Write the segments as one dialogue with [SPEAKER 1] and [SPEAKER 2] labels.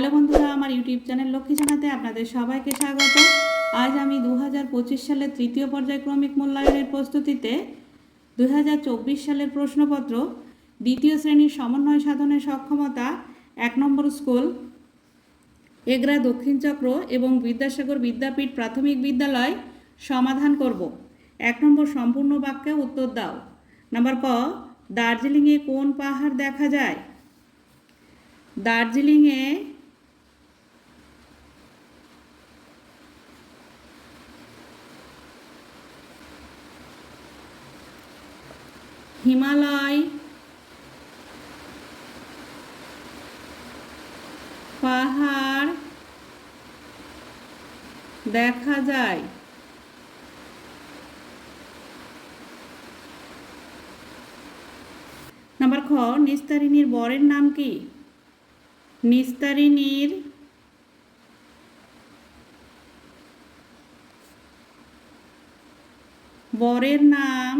[SPEAKER 1] Hello বন্ধুরা, আমার YouTube channel Lakshmi জানাতে আপনাদের সবাইকে স্বাগত। আজ আমি দু হাজার পঁচিশ সালের তৃতীয় পর্যায়ক্রমিক মূল্যায়নের প্রস্তুতিতে দু হাজার চব্বিশ সালের প্রশ্নপত্র, দ্বিতীয় শ্রেণির সমন্বয় সাধনের সক্ষমতা, এক নম্বর স্কুল, এগরা দক্ষিণ চক্র এবং বিদ্যাসাগর বিদ্যাপীঠ প্রাথমিক বিদ্যালয় সমাধান করব। এক নম্বর সম্পূর্ণ বাক্যে উত্তর দাও। নাম্বার ক, দার্জিলিংয়ে কোন পাহাড় দেখা যায়? দার্জিলিংয়ে হিমালয় পাহাড় দেখা যায়। নাম্বার খ নিস্তারিণীর বরের নাম কি? নিস্তারিণীর বরের নাম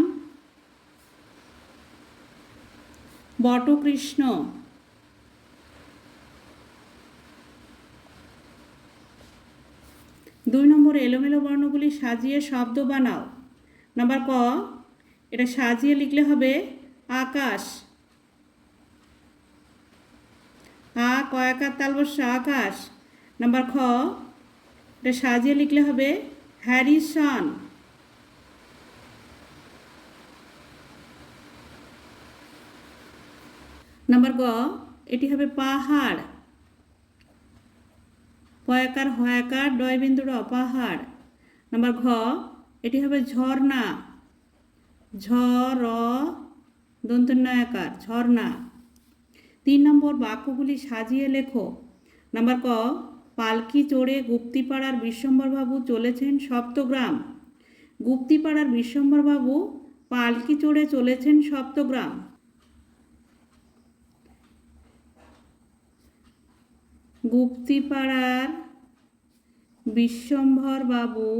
[SPEAKER 1] বটকৃষ্ণ। দুই নম্বর এলোমেলো বর্ণগুলি সাজিয়ে শব্দ বানাও। নাম্বার ক, এটা সাজিয়ে লিখলে হবে আকাশ। আ, কয়াকার তালবস্য আকাশ। নাম্বার খ, এটা সাজিয়ে লিখলে হবে হ্যারিসন। নাম্বার গ এটি হবে পাহাড়। পয়াকার হয়াকার ডয়বিন্দুর পাহাড় নাম্বার ঘ, এটি হবে ঝর্ণা। ঝর দন্তন্যয়াকার ঝর্ণা। তিন নম্বর বাক্যগুলি সাজিয়ে লেখো। নাম্বার ক, পালকি চড়ে গুপ্তিপাড়ার বিশ্বম্বরবাবু চলেছেন সপ্তগ্রাম। গুপ্তিপাড়ার বিশ্বম্বরবাবু পালকি চড়ে চলেছেন সপ্তগ্রাম। গুপ্তিপাড়ার বিশ্বম্ভর বাবু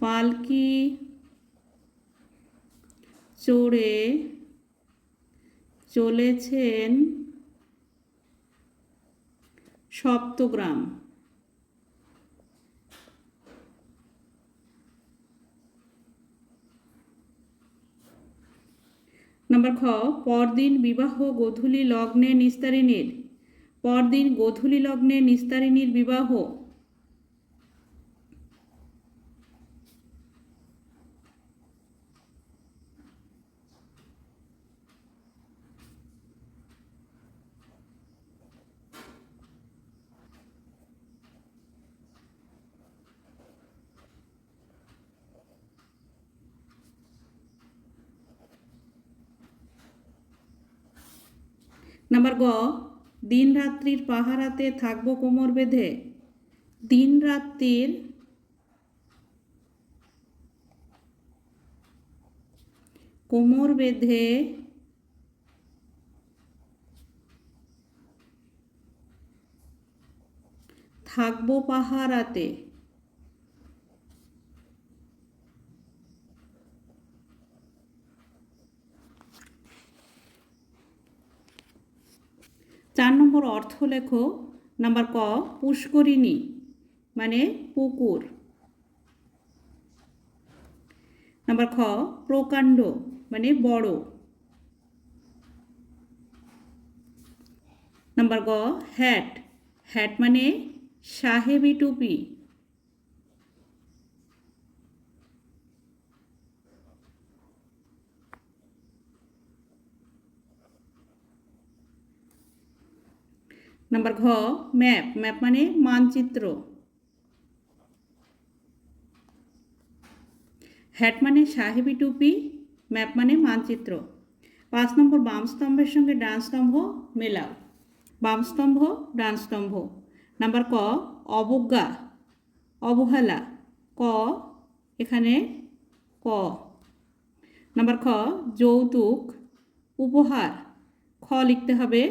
[SPEAKER 1] পালকি চড়ে চলেছেন সপ্তগ্রাম। নাম্বার খ পরদিন বিবাহ গোধূলি লগ্নে নিস্তারিণীর। পরদিন গোধূলি লগ্নে নিস্তারিণীর বিবাহ। নাম্বার গ দিন রাত্রির পাহারাতে থাকব কোমর বেঁধে। দিন রাত্রির কোমর বেঁধে থাকব পাহারাতে। চার নম্বর অর্থ লেখো, নাম্বার ক, পুষ্করিণী মানে পুকুর। নাম্বার খ, প্রকাণ্ড মানে বড়। নাম্বার গ, হ্যাট। হ্যাট মানে সাহেবি টুপি। নাম্বার ঘ ম্যাপ ম্যাপ মানে মানচিত্র। হ্যাট মানে সাহেবি টুপি ম্যাপ মানে মানচিত্র। পাঁচ নম্বর বাম স্তম্ভের সঙ্গে ডান স্তম্ভ মেলাও। বাম স্তম্ভ, ডান স্তম্ভ। নাম্বার ক অবজ্ঞা, অবহেলা। ক, এখানে ক। নাম্বার খ যৌতুক, উপহার। খ লিখতে হবে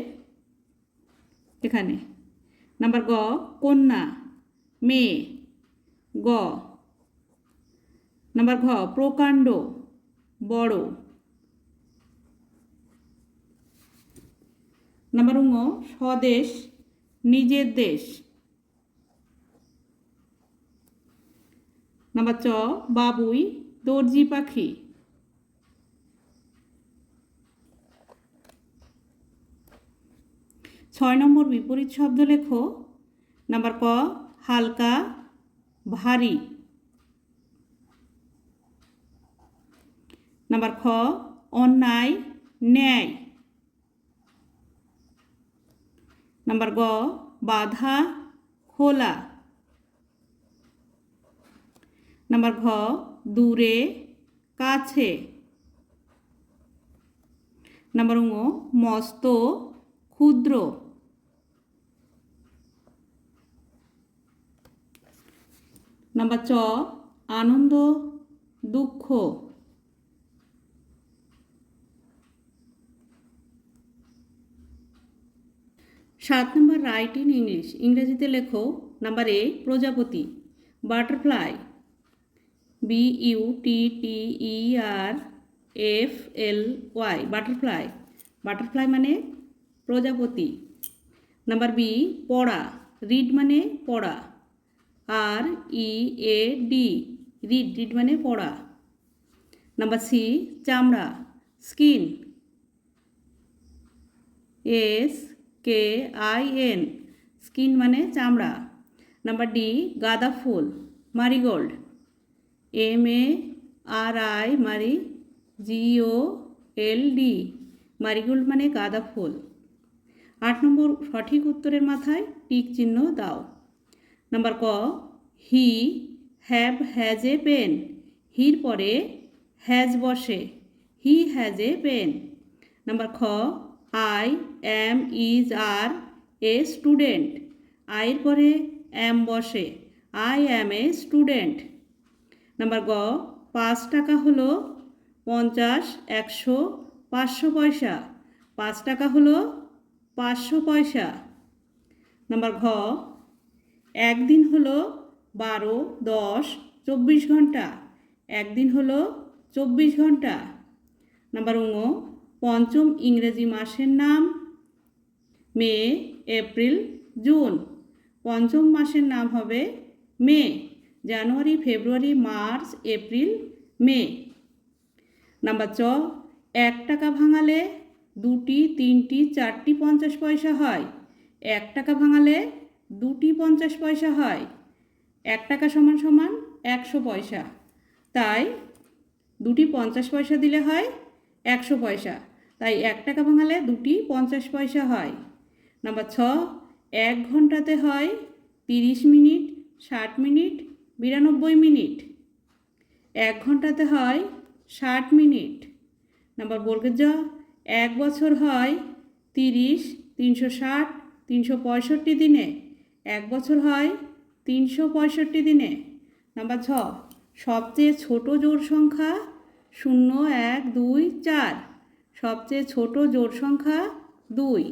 [SPEAKER 1] এখানে। নাম্বার গ, কন্যা, মেয়ে। গ, নাম্বার ঘ, প্রকাণ্ড, বড়। নাম্বার উঙ স্বদেশ, নিজের দেশ। নাম্বার চ, বাবুই, দর্জি পাখি। ছয় নম্বর বিপরীত শব্দ লেখো। নাম্বার ক, হালকা, ভারী। নাম্বার খ, অন্যায়, ন্যায়। নাম্বার গ, বাধা, খোলা। নাম্বার ঘ, দূরে, কাছে। নাম্বার উঙ মস্ত, ক্ষুদ্র। নাম্বার চ আনন্দ দুঃখ সাত নম্বর রাইট ইন ইংলিশ ইংরেজিতে লেখো নাম্বার এ প্রজাপতি। Butterfly B U T T E R F L Y butterfly butterfly মানে প্রজাপতি। নাম্বার বি পড়া। রিড মানে পড়া। R E, A, D. Read read মানে পড়া। নাম্বার সি, চামড়া। Skin. S, K, I, N. Skin মানে চামড়া। নাম্বার ডি, গাঁদা ফুল, marigold. M, A, R, I, মারি জিও এল, ডি। মারিগোল্ড মানে গাঁদা ফুল। আট নম্বর সঠিক উত্তরের মাথায় টিক চিহ্ন দাও। নাম্বার ক, he have has a pen. হির পরে, হ্যাজ বসে। He has a pen. Number খ, I am is are a student. আইয়ের পরে, অ্যাম বসে। I am a student. Number গ, পাঁচ টাকা হলো পঞ্চাশ, একশো, পাঁচশো পয়সা। পাঁচ টাকা হলো পাঁচশো পয়সা। নাম্বার ঘ একদিন হলো বারো, দশ, চব্বিশ ঘণ্টা। একদিন হলো চব্বিশ ঘণ্টা। নাম্বার উঙ পঞ্চম ইংরেজি মাসের নাম মে, এপ্রিল, জুন। পঞ্চম মাসের নাম হবে May, January, February, March, April, May. Number চ এক টাকা ভাঙালে দুটি, তিনটি, চারটি, পঞ্চাশ পয়সা হয়। এক টাকা ভাঙালে দুটি পঞ্চাশ পয়সা হয়। এক টাকা সমান সমান একশো পয়সা। তাই দুটি পঞ্চাশ পয়সা দিলে হয় একশো পয়সা। তাই এক টাকা ভাঙালে দুটি পঞ্চাশ পয়সা হয়। নাম্বার ছ, এক ঘন্টাতে হয় তিরিশ মিনিট, ষাট মিনিট, বিরানব্বই মিনিট। এক ঘন্টাতে হয় ষাট মিনিট। নাম্বার বর্গের জ, এক বছর হয় তিরিশ, তিনশো ষাট, তিনশো পঁয়ষট্টি দিনে। এক বছর হয় তিনশো পঁয়ষট্টি দিনে। নাম্বার ছ, সবচেয়ে ছোট জোড় সংখ্যা শূন্য, এক, দুই, চার। সবচেয়ে ছোট জোড় সংখ্যা দুই।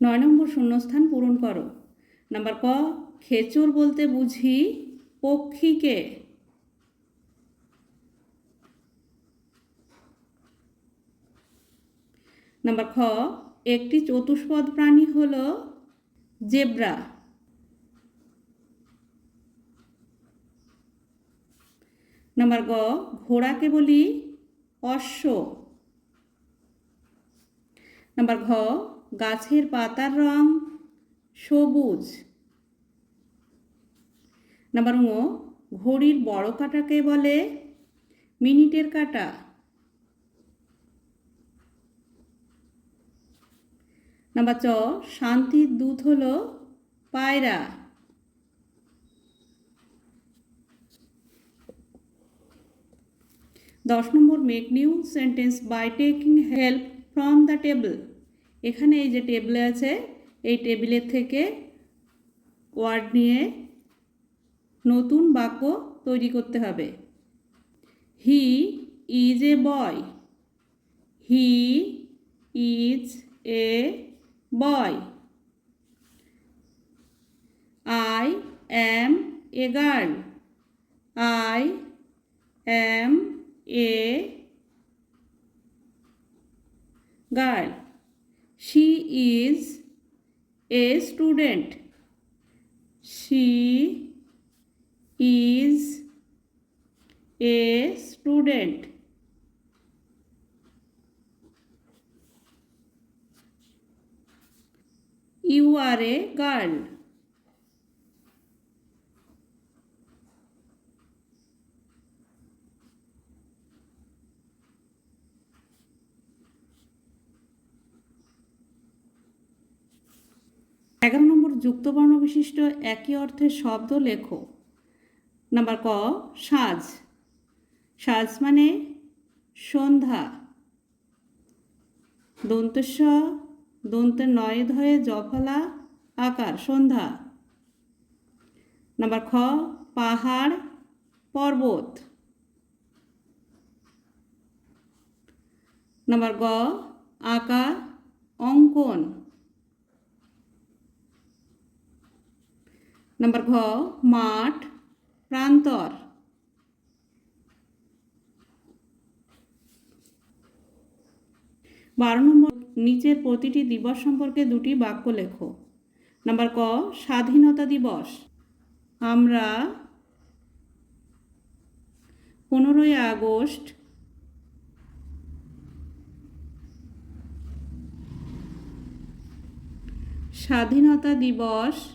[SPEAKER 1] নয় নম্বর শূন্যস্থান পূরণ করো। নাম্বার ক, খেচর বলতে বুঝি পক্ষীকে। নাম্বার খ একটি চতুষ্পদ প্রাণী হল জেব্রা। নাম্বার গ ঘোড়াকে বলি অশ্ব। নাম্বার ঘ, গাছের পাতার রং সবুজ। নাম্বার ঙ, ঘড়ির বড় কাটাকে বলে মিনিটের কাটা। নাম্বার চ শান্তির দূত হলো পায়রা। দশ নম্বর make new sentence by taking help from the table এখানে এই যে টেবিলে আছে, এই টেবিলের থেকে ওয়ার্ড নিয়ে নতুন বাক্য তৈরি করতে হবে। He is a boy he is a boy. I am a girl. I am a girl. She is a student. She is a student. You are a girl এগারো নম্বর যুক্তবর্ণ বিশিষ্ট একই অর্থের শব্দ লেখো। নাম্বার ক, সাজ। সাজ মানে সন্ধ্যা। দন্তস্ব দন্তের নয় ধয়ে জফলা আকার, সন্ধ্যা। নাম্বার খ, পাহাড়, পর্বত। নাম্বার গ আঁকা অঙ্কন। নাম্বার ঘ, মাঠ, প্রান্তর। বারো নম্বর নিচের প্রতিটি দিবস সম্পর্কে দুটি বাক্য লেখো। নাম্বার ক, স্বাধীনতা দিবস। আমরা পনেরোই আগস্ট স্বাধীনতা দিবস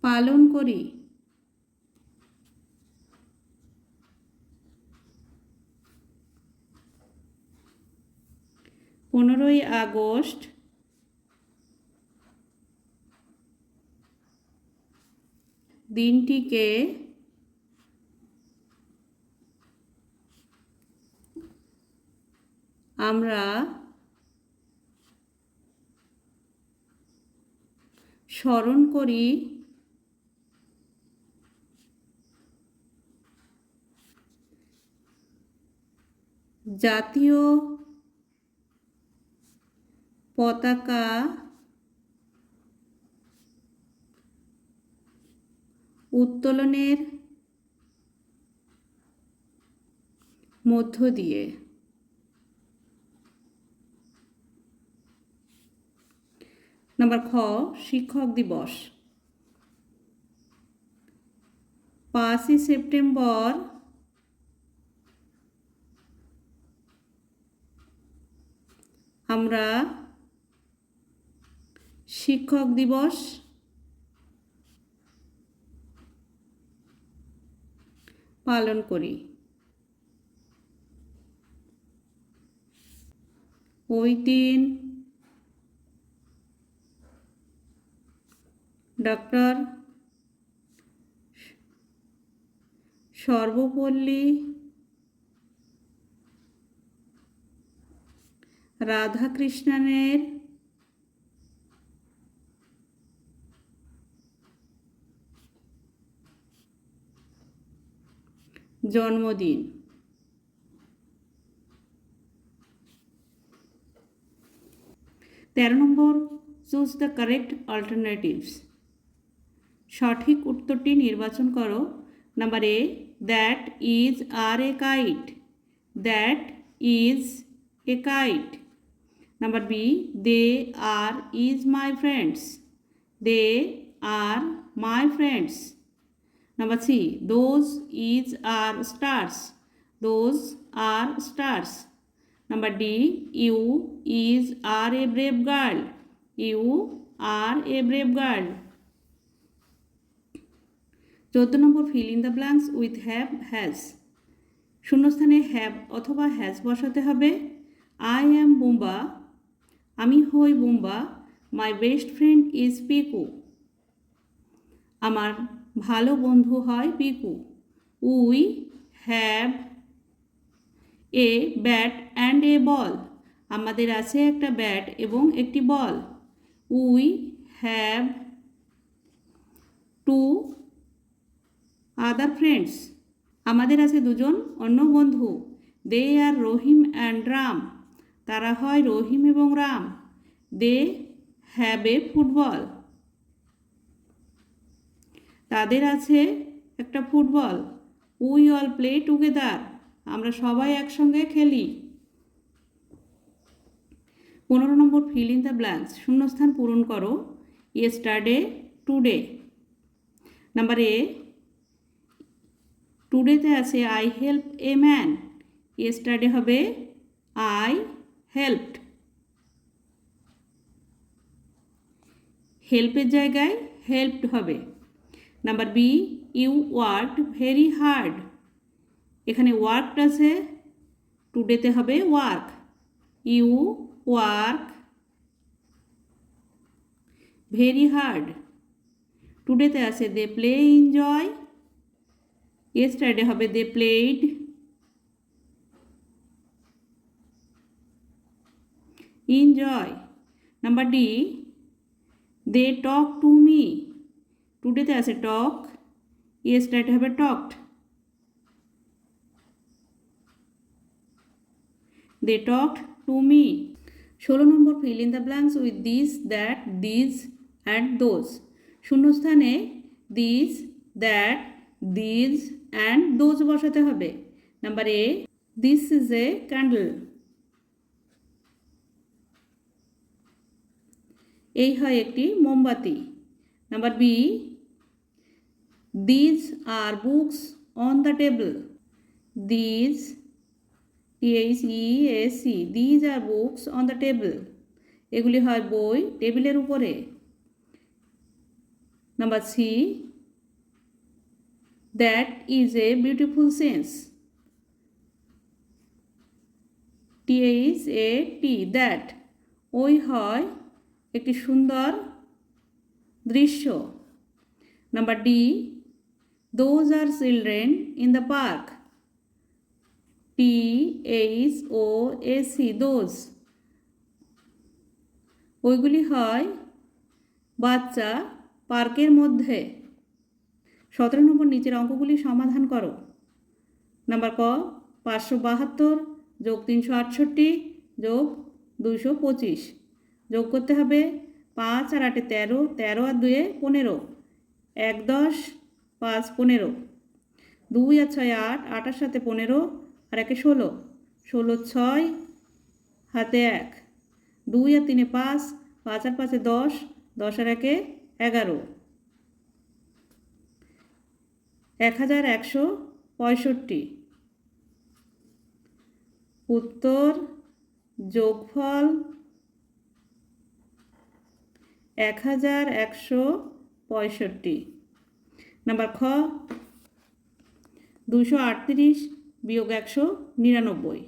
[SPEAKER 1] পালন করি। পনেরোই আগস্ট দিনটিকে আমরা স্মরণ করি জাতীয় পতাকা উত্তোলনের মধ্য দিয়ে। নাম্বার খ শিক্ষক দিবস। পাঁচই সেপ্টেম্বর আমরা শিক্ষক দিবস। পালন করি। ওই দিন ডক্টর সর্বপল্লী রাধাকৃষ্ণনের জন্মদিন। তেরো নম্বর চুজ দ্য কারেক্ট অল্টারনেটিভস সঠিক উত্তরটি নির্বাচন করো। Number A that is are a kite that is a kite number B they are is my friends they are my friends number C those is are stars those are stars number D you is are a brave girl you are a brave girl চোদ্দ নম্বর fill in the blanks with have has শূন্যস্থানে have অথবা has বসাতে হবে। I am Bumba আমি হই Bumba my best friend is Piku আমার ভালো বন্ধু হয় Piku. We have a bat and a ball. আমাদের আছে একটা ব্যাট এবং একটি ball. We have two other friends. আমাদের আছে দুজন অন্য বন্ধু। They are Rahim and Ram. তারা হয় রহিম এবং Ram. They have a football. তাদের আছে একটা football. We all play together. আমরা সবাই একসঙ্গে খেলি। পনেরো নম্বর ফিল ইন দ্য ব্ল্যাঙ্কস। শূন্যস্থান পূরণ করো। Yesterday, today. নাম্বার এ, টুডেতে আছে, I help a man. Yesterday হবে, আই হেল্পড। হেল্পের জায়গায় হেল্পড হবে। Number B, you worked very hard. এখানে ওয়ার্কড আছে, টুডেতে হবে work. You work very hard. টুডেতে আছে, দে প্লে এনজয়। ইয়েস্টারডে হবে, they played. Enjoy. Number D, they talk to me. টুডেতে আছে টক ইয়েস্টারডে হবে talked they talked to me ষোলো নম্বর fill in the blanks with this that these and those শূন্যস্থানে these that these and those বসাতে হবে। Number A this is a candle এই হয় একটি মোমবাতি। Number B these are books on the T H E S C these are books on the table এগুলি হয় বই টেবিলের উপরে। Number C that is a beautiful scene T H A T that ওই হয় একটি সুন্দর দৃশ্য। Number D those are children in the পার্কটি H O S E those ওইগুলি হয় বাচ্চা পার্কের মধ্যে। সতেরো নম্বর নিচের অঙ্কগুলি সমাধান করো। নাম্বার ক, পাঁচশো বাহাত্তর যোগ তিনশো আটষট্টি যোগ দুইশো পঁচিশ। যোগ করতে হবে পাঁচ আর আটে তেরো তেরো আর দুয়ে পনেরো। এক দশ পাঁচ, পনেরো। দুই আর ছয় আট, আটার সাথে পনেরো আর একে ষোলো। ষোলো, ছয়, হাতে এক। দুই আর তিনে পাঁচ পাঁচ আর পাঁচে দশ দশ আর একে এগারো। এক হাজার একশো পঁয়ষট্টি। উত্তর, যোগফল এক হাজার একশো পঁয়ষট্টি। নাম্বার খ দুশো আটত্রিশ বিয়োগ একশো নিরানব্বই।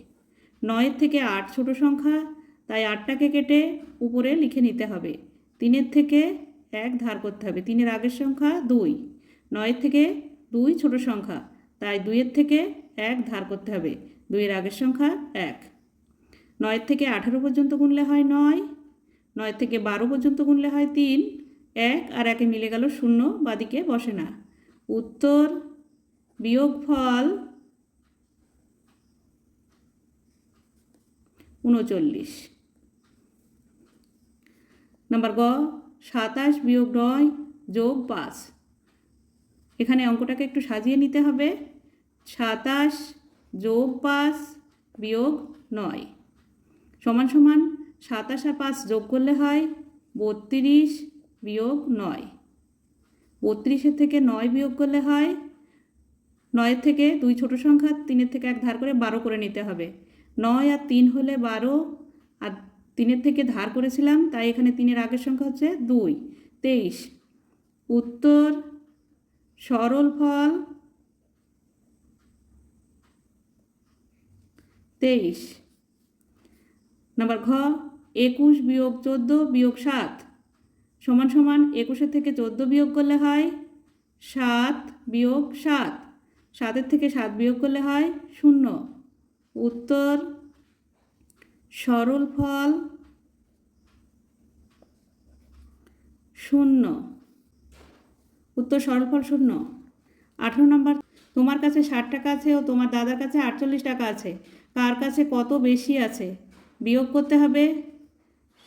[SPEAKER 1] নয়ের থেকে আট ছোট সংখ্যা, তাই আটটাকে কেটে উপরে লিখে নিতে হবে। তিনের থেকে এক ধার করতে হবে। তিনের আগের সংখ্যা দুই। নয়ের থেকে দুই ছোট সংখ্যা, তাই দুইয়ের থেকে এক ধার করতে হবে। দুইয়ের আগের সংখ্যা এক। নয়ের থেকে আঠারো পর্যন্ত গুনলে হয় নয়। নয় থেকে বারো পর্যন্ত গুনলে হয় তিন। এক আর একে মিলে গেল শূন্য, বাদিকে বসে না। উত্তর, বিয়োগফল উনচল্লিশ। নাম্বার গ, সাতাশ বিয়োগ নয় যোগ পাঁচ। এখানে অঙ্কটাকে একটু সাজিয়ে নিতে হবে। সাতাশ যোগ পাঁচ বিয়োগ নয়। সমান সমান সাতাশ আর পাঁচ যোগ করলে হয় বত্রিশ বিয়োগ নয়। বত্রিশের থেকে নয় বিয়োগ করলে হয়, নয়ের থেকে দুই ছোট সংখ্যা, তিনের থেকে এক ধার করে বারো করে নিতে হবে। নয় আর তিন হলে বারো, আর তিনের থেকে ধার করেছিলাম, তাই এখানে তিনের আগের সংখ্যা হচ্ছে দুই। তেইশ, উত্তর সরল ফল তেইশ। নাম্বার ঘ, একুশ বিয়োগ চোদ্দ বিয়োগ সাত। সমান সমান একুশের থেকে চোদ্দ বিয়োগ করলে হয় সাত বিয়োগ সাত। সাতের থেকে সাত বিয়োগ করলে হয় শূন্য। উত্তর, সরল ফল শূন্য। উত্তর, সরল ফল শূন্য। আঠেরো নম্বর, তোমার কাছে ষাট টাকা আছে ও তোমার দাদার কাছে আটচল্লিশ টাকা আছে। কার কাছে কত বেশি আছে? বিয়োগ করতে হবে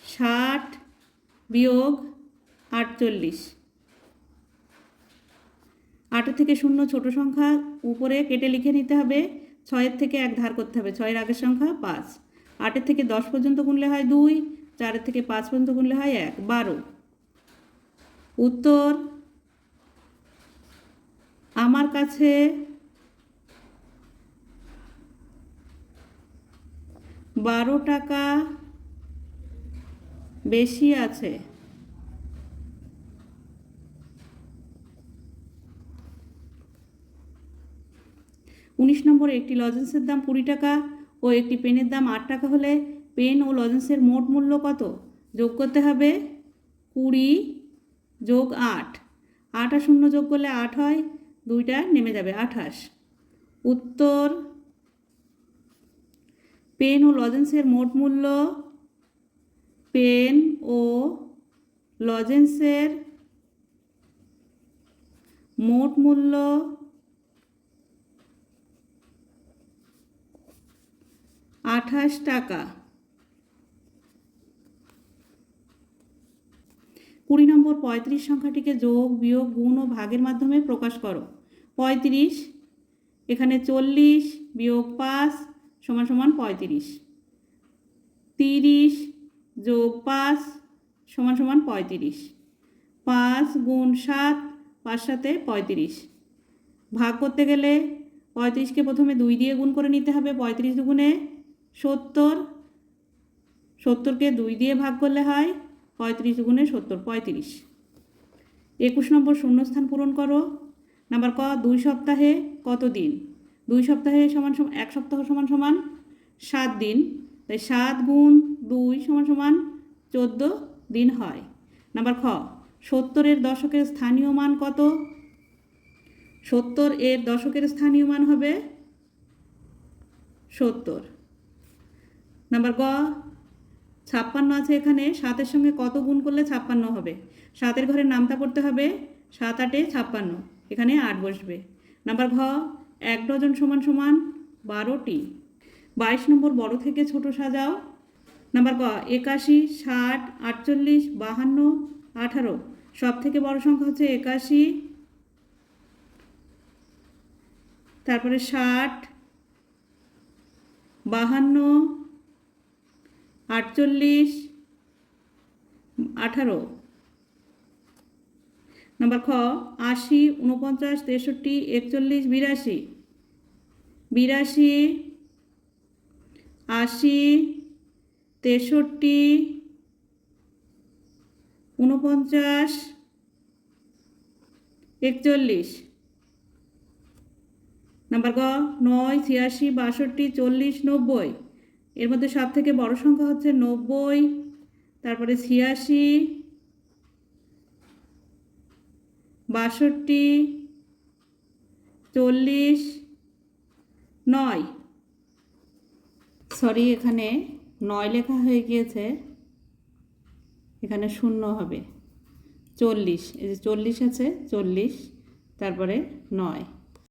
[SPEAKER 1] ষাট বিয়োগ আটচল্লিশ। আটের থেকে শূন্য ছোট সংখ্যা, উপরে কেটে লিখে নিতে হবে, ছয়ের থেকে এক ধার করতে হবে, ছয়ের আগের সংখ্যা পাঁচ। আটের থেকে দশ পর্যন্ত গুনলে হয় দুই, চারের থেকে পাঁচ পর্যন্ত গুনলে হয় এক, বারো। উত্তর, আমার কাছে বারো টাকা বেশি আছে। উনিশ নম্বরে একটি লজেন্সের দাম কুড়ি টাকা ও একটি পেনের দাম আট টাকা হলে পেন ও লজেন্সের মোট মূল্য কত? যোগ করতে হবে কুড়ি যোগ আট। আট আর শূন্য যোগ করলে আট হয়, দুইটা নেমে যাবে আঠাশ। উত্তর। পেন ও লজেন্সের মোট মূল্য পেন ও লজেন্সের মোট মূল্য আঠাশ টাকা। কুড়ি নম্বর পঁয়ত্রিশ সংখ্যাটিকে যোগ, বিয়োগ, গুণ ও ভাগের মাধ্যমে প্রকাশ করো। পঁয়ত্রিশ, এখানে চল্লিশ, বিয়োগ পাঁচ, সমান সমান পঁয়ত্রিশ। তিরিশ, যোগ পাঁচ, সমান সমান পঁয়ত্রিশ। পাঁচ গুণ সাত, পাঁচ সাথে পঁয়ত্রিশ। ভাগ করতে গেলে পঁয়ত্রিশকে প্রথমে দুই দিয়ে গুণ করে নিতে হবে। পঁয়ত্রিশ দুগুণে সত্তর, সত্তরকে দুই দিয়ে ভাগ করলে হয় পঁয়ত্রিশ গুণে সত্তর, পঁয়ত্রিশ। একুশ নম্বর শূন্যস্থান পূরণ করো। নাম্বার ক, দুই সপ্তাহে কত দিন? দুই সপ্তাহে সমান সমান এক সপ্তাহ সমান সমান সাত দিন। তাই সাত গুণ দুই সমান সমান চোদ্দ দিন হয়। নাম্বার খ, সত্তরের দশকের স্থানীয় মান কত? সত্তর এর দশকের স্থানীয় মান হবে সত্তর। নাম্বার গ, ছাপ্পান্ন আছে এখানে, সাতের সঙ্গে কত গুণ করলে ছাপ্পান্ন হবে? সাতের ঘরের নামটা পড়তে হবে সাত আটে ছাপ্পান্ন, এখানে আট বসবে। নাম্বার ঘ, এক ডজন সমান সমান বারোটি। বাইশ নম্বর বড় থেকে ছোট সাজাও। নাম্বার ক একাশি, ষাট, আটচল্লিশ, বাহান্ন, আঠারো। সব থেকে বড় সংখ্যা হচ্ছে একাশি। তারপরে ষাট, বাহান্ন আটচল্লিশ, আঠারো। নাম্বার খ, আশি উনপঞ্চাশ তেষট্টি, একচল্লিশ, বিরাশি। বিরাশি, আশি, তেষট্টি উনপঞ্চাশ একচল্লিশ। নাম্বার গ, নয়, ছিয়াশি, বাষট্টি, চল্লিশ, নব্বই। এর মধ্যে সব থেকে বড় সংখ্যা হচ্ছে নব্বই, তারপরে ছিয়াশি, বাষট্টি, চল্লিশ, নয়। সরি, এখানে নয় লেখা হয়ে গিয়েছে। এখানে শূন্য হবে। চল্লিশ, এই যে চল্লিশ আছে, চল্লিশ, তারপরে নয়।